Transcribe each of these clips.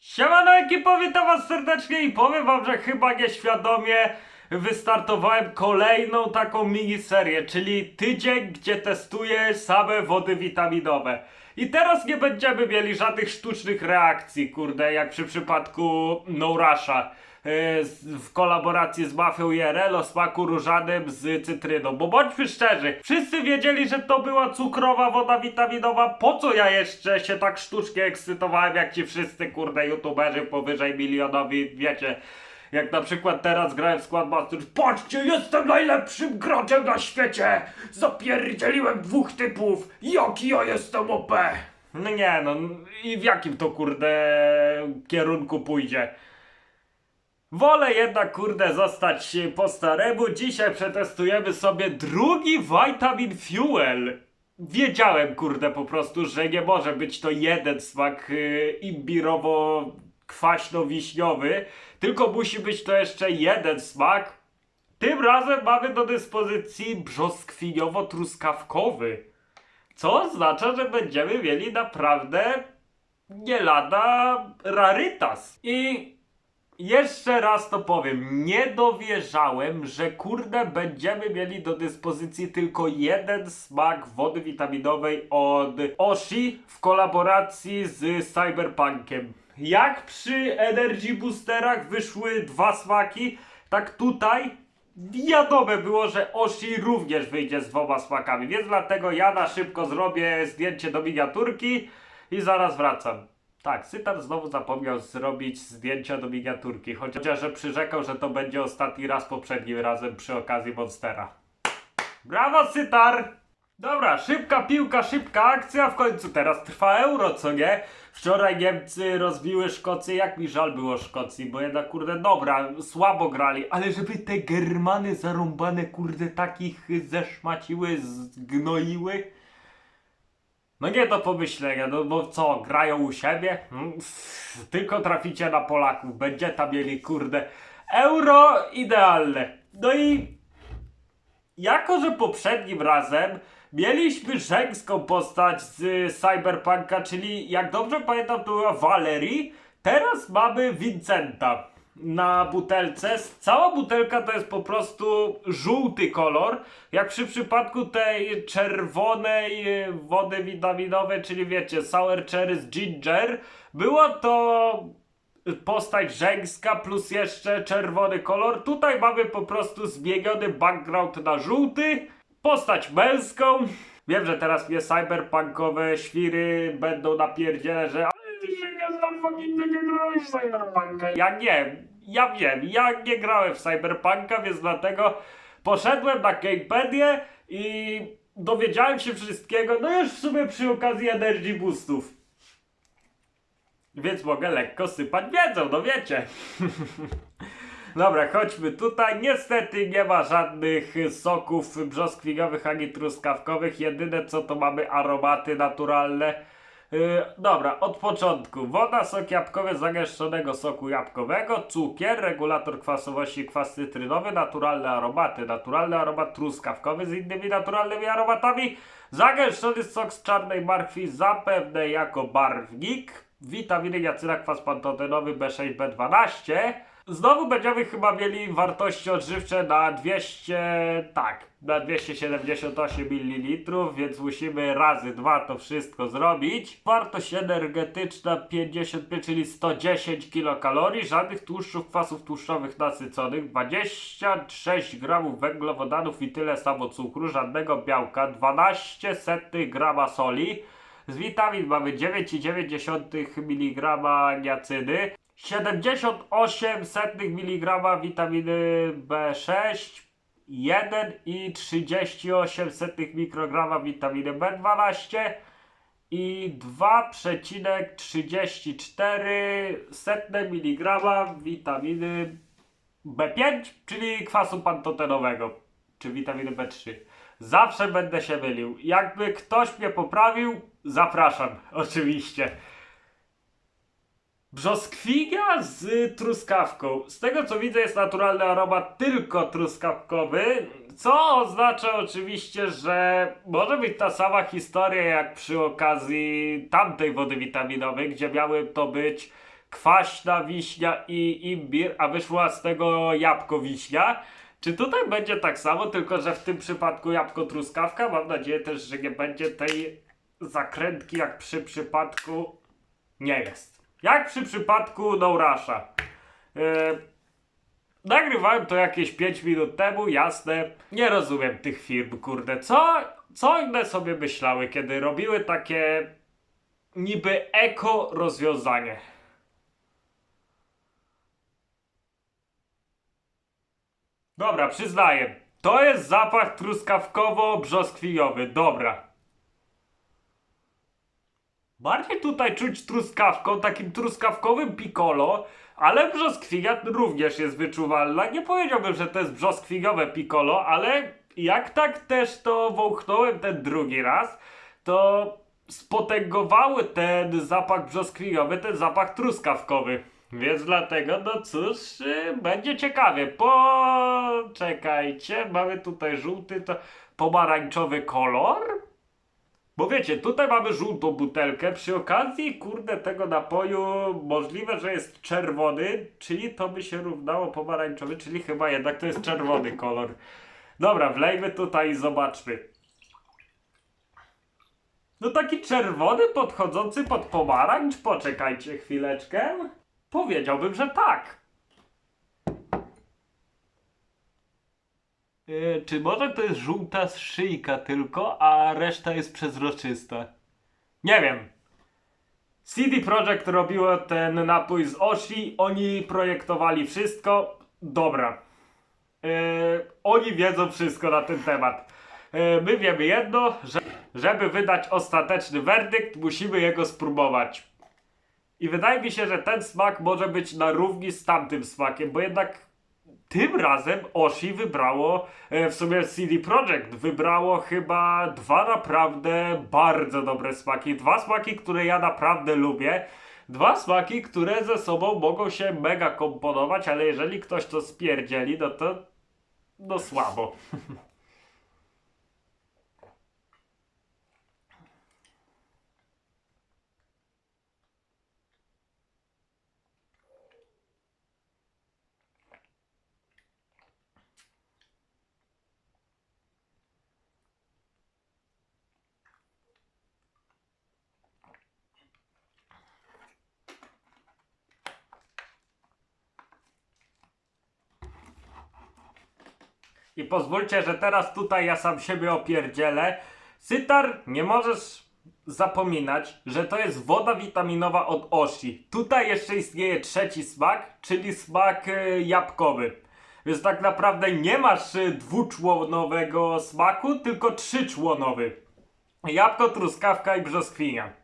Siemano ekipo, witam was serdecznie i powiem wam, że chyba nieświadomie wystartowałem kolejną taką miniserię, czyli tydzień, gdzie testuję same wody witaminowe. I teraz nie będziemy mieli żadnych sztucznych reakcji, kurde, jak przy przypadku No Rusha. E, W kolaboracji z Mafią IRL o smaku różanym z cytryną. Bo bądźmy szczerzy, wszyscy wiedzieli, że to była cukrowa woda witaminowa. Po co ja jeszcze się tak sztucznie ekscytowałem, jak ci wszyscy kurde youtuberzy powyżej milionowi, wiecie. Jak na przykład teraz grałem w Squad Masters. Patrzcie, jestem najlepszym graczem na świecie! Zapierdzieliłem dwóch typów! Jaki ja jestem OP! No nie no, i w jakim to kurde kierunku pójdzie? Wolę jednak kurde zostać po staremu. Dzisiaj przetestujemy sobie drugi Vitamin Fuel. Wiedziałem kurde po prostu, że nie może być to jeden smak y, imbirowo-kwaśno-wiśniowy, tylko musi być to jeszcze jeden smak. Tym razem mamy do dyspozycji brzoskwiniowo-truskawkowy. Co oznacza, że będziemy mieli naprawdę nie lada rarytas. I jeszcze raz to powiem, nie dowierzałem, że kurde będziemy mieli do dyspozycji tylko jeden smak wody witaminowej od Oshi w kolaboracji z Cyberpunkiem. Jak przy Energy Boosterach wyszły dwa smaki, tak tutaj wiadome było, że Oshi również wyjdzie z dwoma smakami, więc dlatego ja na szybko zrobię zdjęcie do miniaturki i zaraz wracam. Tak, Sytar znowu zapomniał zrobić zdjęcia do miniaturki, chociaż że przyrzekał, że to będzie ostatni raz poprzednim razem przy okazji Monstera. Brawo, Sytar! Dobra, szybka piłka, szybka akcja, w końcu teraz trwa euro, co nie? Wczoraj Niemcy rozbiły Szkocję, jak mi żal było Szkocji, bo jednak kurde, dobra, słabo grali, ale żeby te Germany zarąbane kurde takich zeszmaciły, zgnoiły, no nie do pomyślenia, no bo co, grają u siebie? Mm, Tylko traficie na Polaków, będzie tam mieli kurde euro idealne. No i jako, że poprzednim razem mieliśmy żeńską postać z Cyberpunka, czyli jak dobrze pamiętam to była Valerie, teraz mamy Vincenta na butelce. Cała butelka to jest po prostu żółty kolor, jak przy przypadku tej czerwonej e, wody witaminowej, czyli wiecie, sour cherry z ginger, była to postać żeńska plus jeszcze czerwony kolor. Tutaj mamy po prostu zmieniony background na żółty, postać męską. Wiem, że teraz mnie cyberpunkowe świry będą napierdzielę, że ale ty się nie bo nigdy nie grałeś w cyberpunka. Ja nie, ja wiem, ja nie grałem w cyberpunka, więc dlatego poszedłem na Gamepedię i dowiedziałem się wszystkiego, no już w sumie przy okazji Energy Boostów. Więc mogę lekko sypać wiedzą, no wiecie. Dobra, chodźmy tutaj. Niestety nie ma żadnych soków brzoskwiniowych ani truskawkowych. Jedyne co to mamy aromaty naturalne. Yy, dobra, od początku. Woda, sok jabłkowy zagęszczonego soku jabłkowego, cukier, regulator kwasowości, kwas cytrynowy, naturalne aromaty, naturalny aromat truskawkowy z innymi naturalnymi aromatami, zagęszczony sok z czarnej marchwi, zapewne jako barwnik, witaminy, jacyna, kwas pantotenowy, B6, B12. Znowu będziemy chyba mieli wartości odżywcze na 200, tak, na 278 ml, więc musimy razy dwa to wszystko zrobić. Wartość energetyczna 55, czyli 110 kilokalorii, żadnych tłuszczów, kwasów tłuszczowych nasyconych, 26 gramów węglowodanów i tyle samo cukru, żadnego białka, 12 setnych grama soli. Z witamin mamy 9,9 mg niacyny, 78 setnych mg witaminy B6, 1,38 setnych mikrograma witaminy B12 i 2,34 setne miligrama witaminy B5, czyli kwasu pantotenowego, czy witaminy B3. Zawsze będę się mylił. Jakby ktoś mnie poprawił, zapraszam, oczywiście. Brzoskwinia z truskawką. Z tego co widzę jest naturalny aromat tylko truskawkowy, co oznacza oczywiście, że może być ta sama historia jak przy okazji tamtej wody witaminowej, gdzie miały to być kwaśna wiśnia i imbir, a wyszła z tego jabłko wiśnia. Czy tutaj będzie tak samo, tylko że w tym przypadku jabłko truskawka? Mam nadzieję też, że nie będzie tej zakrętki jak przy przypadku... Nie jest. Jak przy przypadku No Rusha. Yy, nagrywałem to jakieś 5 minut temu, jasne. Nie rozumiem tych firm, kurde. Co, co one sobie myślały, kiedy robiły takie niby eko rozwiązanie? Dobra, przyznaję. To jest zapach truskawkowo-brzoskwiniowy. Dobra. Bardziej tutaj czuć truskawką, takim truskawkowym piccolo, ale brzoskwinia również jest wyczuwalna. Nie powiedziałbym, że to jest brzoskwiniowe piccolo, ale jak tak też to wąchnąłem ten drugi raz, to spotęgowały ten zapach brzoskwiniowy, ten zapach truskawkowy. Więc dlatego, no cóż, y, będzie ciekawie. Poczekajcie, mamy tutaj żółty, to pomarańczowy kolor. Bo wiecie, tutaj mamy żółtą butelkę. Przy okazji, kurde, tego napoju możliwe, że jest czerwony, czyli to by się równało pomarańczowy, czyli chyba jednak to jest czerwony kolor. Dobra, wlejmy tutaj i zobaczmy. No taki czerwony podchodzący pod pomarańcz? Poczekajcie chwileczkę. Powiedziałbym, że tak. Czy może to jest żółta szyjka tylko, a reszta jest przezroczysta? Nie wiem. CD Projekt robiło ten napój z Oshi, oni projektowali wszystko. Dobra. Yy, oni wiedzą wszystko na ten temat. Yy, my wiemy jedno, że żeby wydać ostateczny werdykt, musimy jego spróbować. I wydaje mi się, że ten smak może być na równi z tamtym smakiem, bo jednak tym razem Oshi wybrało, e, w sumie CD Projekt wybrało chyba dwa naprawdę bardzo dobre smaki. Dwa smaki, które ja naprawdę lubię. Dwa smaki, które ze sobą mogą się mega komponować, ale jeżeli ktoś to spierdzieli, no to no słabo. I pozwólcie, że teraz tutaj ja sam siebie opierdzielę. Sytar, nie możesz zapominać, że to jest woda witaminowa od Oshi. Tutaj jeszcze istnieje trzeci smak, czyli smak e, jabłkowy. Więc tak naprawdę nie masz e, dwuczłonowego smaku, tylko trzyczłonowy. Jabłko, truskawka i brzoskwinia.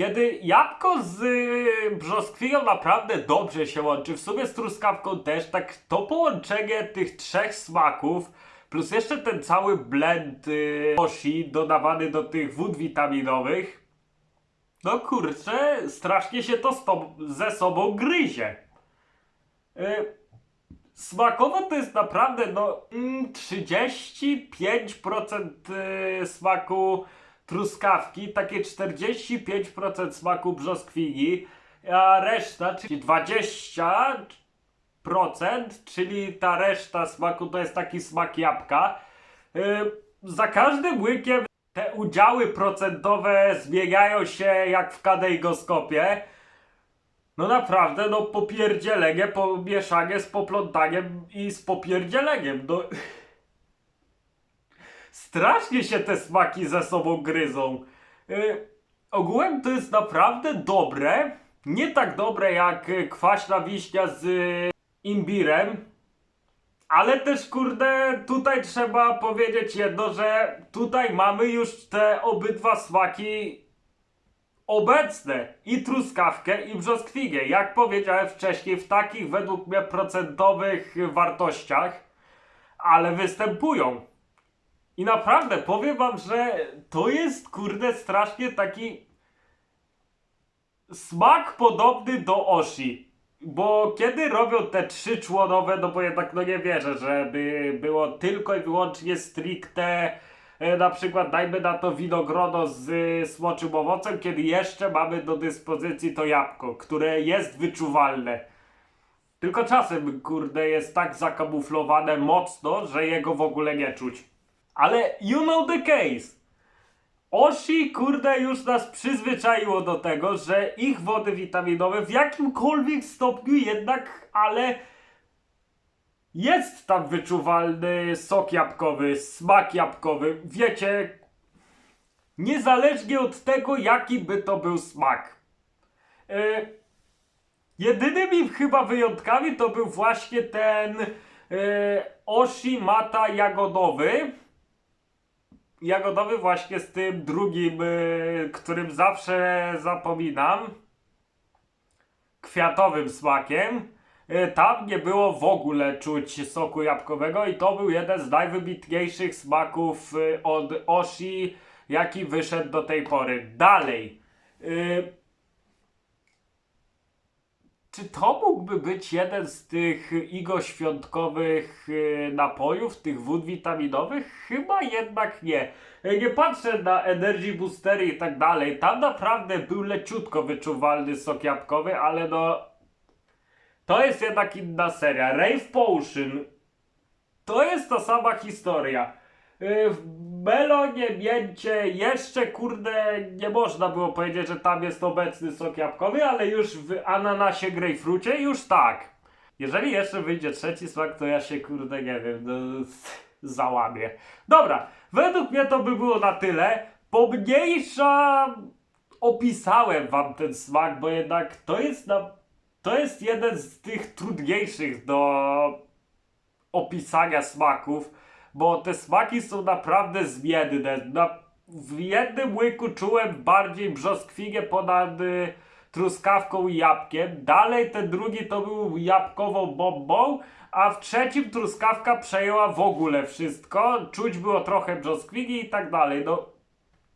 Kiedy jabłko z y, brzoskwinią naprawdę dobrze się łączy, w sumie z truskawką też, tak to połączenie tych trzech smaków, plus jeszcze ten cały blend y, osi dodawany do tych wód witaminowych, no kurczę, strasznie się to ze sobą gryzie. Y, smakowo to jest naprawdę no mm, 35% y, smaku truskawki, takie 45% smaku brzoskwini, a reszta, czyli 20%, czyli ta reszta smaku to jest taki smak jabłka. Yy, za każdym łykiem te udziały procentowe zmieniają się jak w kadejgoskopie. No naprawdę, no popierdzielenie, pomieszanie z poplątaniem i z popierdzieleniem. No... Strasznie się te smaki ze sobą gryzą. Yy, ogółem to jest naprawdę dobre. Nie tak dobre jak kwaśna wiśnia z y, imbirem. Ale też kurde, tutaj trzeba powiedzieć jedno, że tutaj mamy już te obydwa smaki obecne. I truskawkę, i brzoskwinię. Jak powiedziałem wcześniej, w takich według mnie procentowych wartościach, ale występują. I naprawdę powiem wam, że to jest kurde strasznie taki smak podobny do Oshi. Bo kiedy robią te trzyczłonowe, no bo jednak no nie wierzę, żeby było tylko i wyłącznie stricte e, na przykład dajmy na to winogrono z y, smoczym owocem, kiedy jeszcze mamy do dyspozycji to jabłko, które jest wyczuwalne. Tylko czasem, kurde, jest tak zakamuflowane mocno, że jego w ogóle nie czuć. Ale you know the case. Oshi, kurde, już nas przyzwyczaiło do tego, że ich wody witaminowe w jakimkolwiek stopniu jednak, ale jest tam wyczuwalny sok jabłkowy, smak jabłkowy. Wiecie, niezależnie od tego, jaki by to był smak. E, jedynymi chyba wyjątkami to był właśnie ten Oshi Mata jagodowy. Jagodowy właśnie z tym drugim, e, którym zawsze zapominam. Kwiatowym smakiem. E, Tam nie było w ogóle czuć soku jabłkowego i to był jeden z najwybitniejszych smaków e, od Oshi, jaki wyszedł do tej pory. Dalej. E, Czy to mógłby być jeden z tych igoświątkowych e, napojów, tych wód witaminowych? Chyba jednak nie. E, Nie patrzę na Energy Boostery i tak dalej. Tam naprawdę był leciutko wyczuwalny sok jabłkowy, ale no to jest jednak inna seria. Rave Potion to jest ta sama historia. Melonie Mięcie jeszcze kurde nie można było powiedzieć, że tam jest obecny sok jabłkowy, ale już w ananasie grejpfrucie już tak. Jeżeli jeszcze wyjdzie trzeci smak, to ja się kurde nie wiem, no, załamię. Dobra, według mnie to by było na tyle. Pomniejsza opisałem wam ten smak, bo jednak to jest na to jest jeden z tych trudniejszych do opisania smaków, bo te smaki są naprawdę zmienne. Na, w jednym łyku czułem bardziej brzoskwinię ponad y, truskawką i jabłkiem. Dalej ten drugi to był jabłkową bombą, a w trzecim truskawka przejęła w ogóle wszystko. Czuć było trochę brzoskwini i tak dalej. No,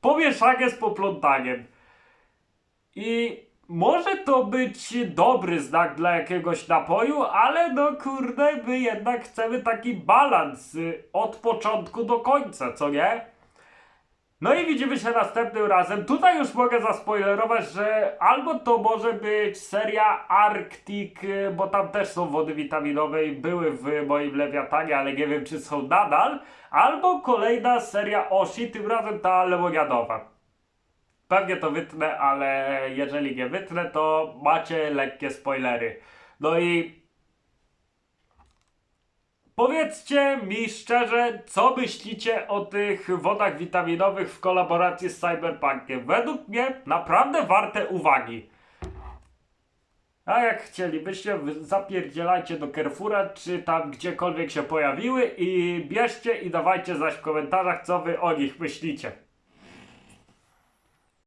pomieszanie z poplątaniem. I może to być dobry znak dla jakiegoś napoju, ale no kurde, my jednak chcemy taki balans y, od początku do końca, co nie? No i widzimy się następnym razem. Tutaj już mogę zaspoilerować, że albo to może być seria Arctic, y, bo tam też są wody witaminowe i były w moim lewiatanie, ale nie wiem czy są nadal, albo kolejna seria Oshi, tym razem ta lemoniadowa. Pewnie to wytnę, ale jeżeli nie wytnę, to macie lekkie spoilery. No i powiedzcie mi szczerze, co myślicie o tych wodach witaminowych w kolaboracji z Cyberpunkiem. Według mnie naprawdę warte uwagi. A jak chcielibyście, zapierdzielajcie do Carrefoura, czy tam gdziekolwiek się pojawiły i bierzcie i dawajcie zaś w komentarzach, co wy o nich myślicie.